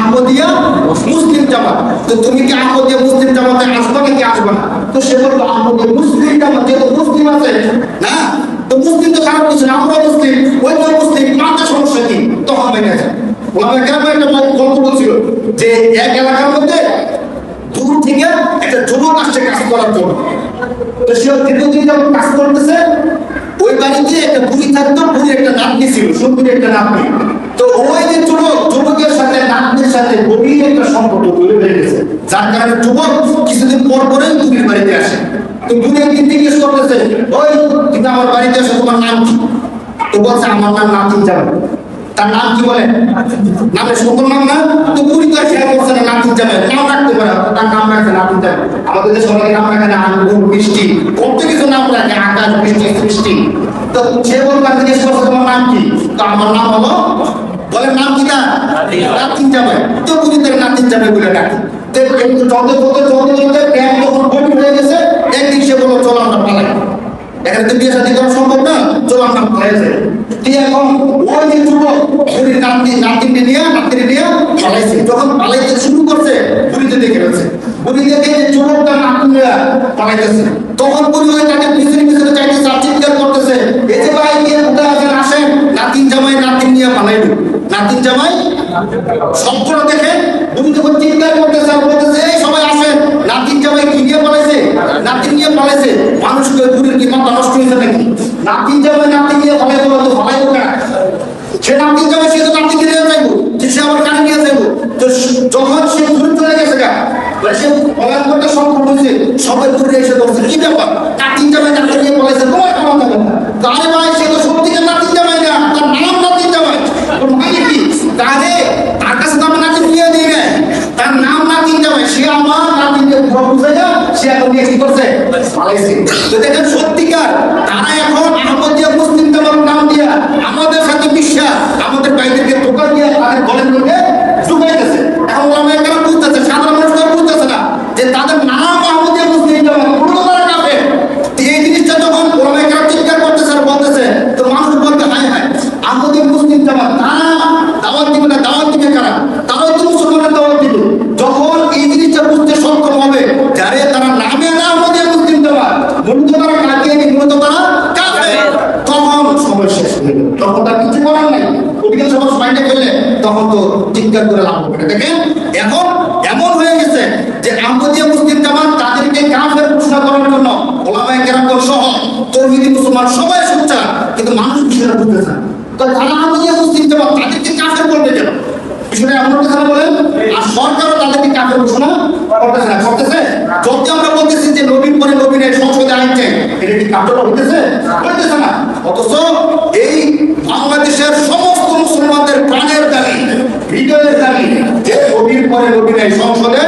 আহমদিয়া মুসলিম জামাত। তো তুমি কি আহমদিয়া মুসলিম জামাতে আসবে নাকি আসবে না? তো সে বলল, আহমদিয়া মুসলিম জামাত যেহেতু মুসলিম আছে। না, তো মুসলিম তো খারাপ কিছু না, আমরা মুসলিম। ওই তো মুসলিম মাথা সমস্যা কি? তখন ভেঙে যায় ওনারা কেন একটা গল্প বলছিল যে, এক এলাকার মধ্যে দূর থেকে একটা যুবক আসছে কাজ করার জন্য। তো সে দীর্ঘদিন যখন কাজ করতেছে। ওই বাড়িতে একটা বুড়ি থাকতো বুড়ি একটা নাতনি ছিল, সুন্দরী একটা নাতনি। যার কারণে কিছুদিন পর বাড়িতে আসে। তো বাড়িতে নাম কি? আমার যাবে তার নাম কি বলে? নামে সুন্দর নাম না? তো বুড়ি তো না, নাতিন যাবে নাম রাখতে পারে, তার নাম রাখছে নাতিন যাবে আমাদের দেশে আঙ্গুর বৃষ্টি কত কিছু নাম রাখে, আকাশ, বৃষ্টি, সৃষ্টি। তো সে বলবে আমি জিজ্ঞেস করছে, তোমার নাম কি? তো আমার নাম হলো বলে নাম কি না নাতিন। যাবে তো বুড়ি তার নাতিন যাবে বলে ডাকে। যখন গভীর হয়ে গেছে একদিন সে বলল চলো আমরা পালাই। এখানে তো বিয়ে শাদী করা সম্ভব না চলো আমরা পালাইছে তুই এখন ওই যে যুবক বুড়ির নাতি নাতিনকে নিয়ে নাতিনে নিয়ে পালাইছে। যখন পালাইতে শুরু করছে বুড়িতে দেখে ফেলছে। বুড়ি দেখে যে যুবকটা নাতিন নিয়ে পালাইতেছে। তখন বুড়ি ওই তাকে পিছনে পিছনে চাইতেছে আর সবগুলো দেখে বুড়ি যখন চিৎকার করতেছে আর বলতেছে, এই সবাই আসেন। নাতিন জামাই কি নিয়ে পালাইছে নাতিন নিয়ে পালাইছে মানুষকে বুড়ির কি মাথা নষ্ট হয়েছে নাকি? নাতিন জামাই নাতিন নিয়ে পালাইতে পারতো পালাইবো না সে নাতিন জামাই, সে তো নাতিনকে নিয়ে যাইবো, যে সে আবার কানে নিয়ে যাইবো। তো যখন সে দূরে চলে গেছে গা সে পলায়ন করতে সক্ষম হয়েছে, সবাই দূরে এসে ধরছে কি ব্যাপার? নাতিন জামাই নাতিন নিয়ে পালাইছে তোমার কেমন তাহলে ভাই সে তো সত্যিকার নাতিন জামাই না তার নাম নাতিন জামাই ওর মানে কি তাহলে তার কাছে তো আমার নাতিন নিয়ে দিয়ে নেয় তার নাম নাতিন জামাই সে আমার নাতিনকে ঘর বুঝে যা সে এখন করছে? মালয়েশিয়া। তো দেখেন সত্যিকার তারা এখন আহমদিয়া মুসলিম জামার নাম দিয়া আমাদের সাথে বিশ্বাস আমাদের বাইদেরকে টোকা দিয়ে তাদের গলের মধ্যে ঢুকাইতেছে এখন আমরা কেন বুঝতেছে সাধারণ মানুষ তো আর বুঝতেছে না যে তাদের নাম আহমদিয়া মুসলিম জামাত কোনো তো তারা কাফের তো এই জিনিসটা যখন ওরা কেন চিৎকার করতেছে আর বলতেছে তো মানুষ বলতে হায় হায় আহমদিয়া মুসলিম জামাত তারা দাওয়াত দিবে না দাওয়াত দিবে কারা তারাও তো মুসলমানের দাওয়াত দিবে যখন এই জিনিসটা বুঝতে সক্ষম হবে যারে তারা নামে না আমাদের মুসলিম জামাত মূলত তারা কাটিয়ে মূলত তারা কাফের তখন সময় শেষ হয়ে গেল তখন কিছু করার নাই। ওদিকে সমাজ মাইন্ডে করলে তখন তো চিৎকার করে লাভ হবে দেখেন, এখন এমন হয়ে গেছে যে আহমদিয়া মুসলিম জামাত তাদেরকে কাফের ঘোষণা করার জন্য ওলামায়ে কেরামগণ সহ তৌহিদি মুসলমান সবাই সোচ্চার, কিন্তু মানুষ বিষয়টা বুঝতেছে না। তো তারা মুসলিম জামাত তাদেরকে কাফের বলবে কেন? বিষয়টা এমন কথা বলেন, আর সরকারও তাদেরকে কাফের ঘোষণা করতেছে না। করতেছে? যদি আমরা বলতেছি যে নবীন পরে নবীনের সংসদে আইন এটা কি কাফের হইতেছে? হইতেছে না। অথচ এই বাংলাদেশের সমস্ত মুসলমানদের প্রাণের দাবি হৃদয়ের দাবি যে নবীর পরে নবীনের সংসদে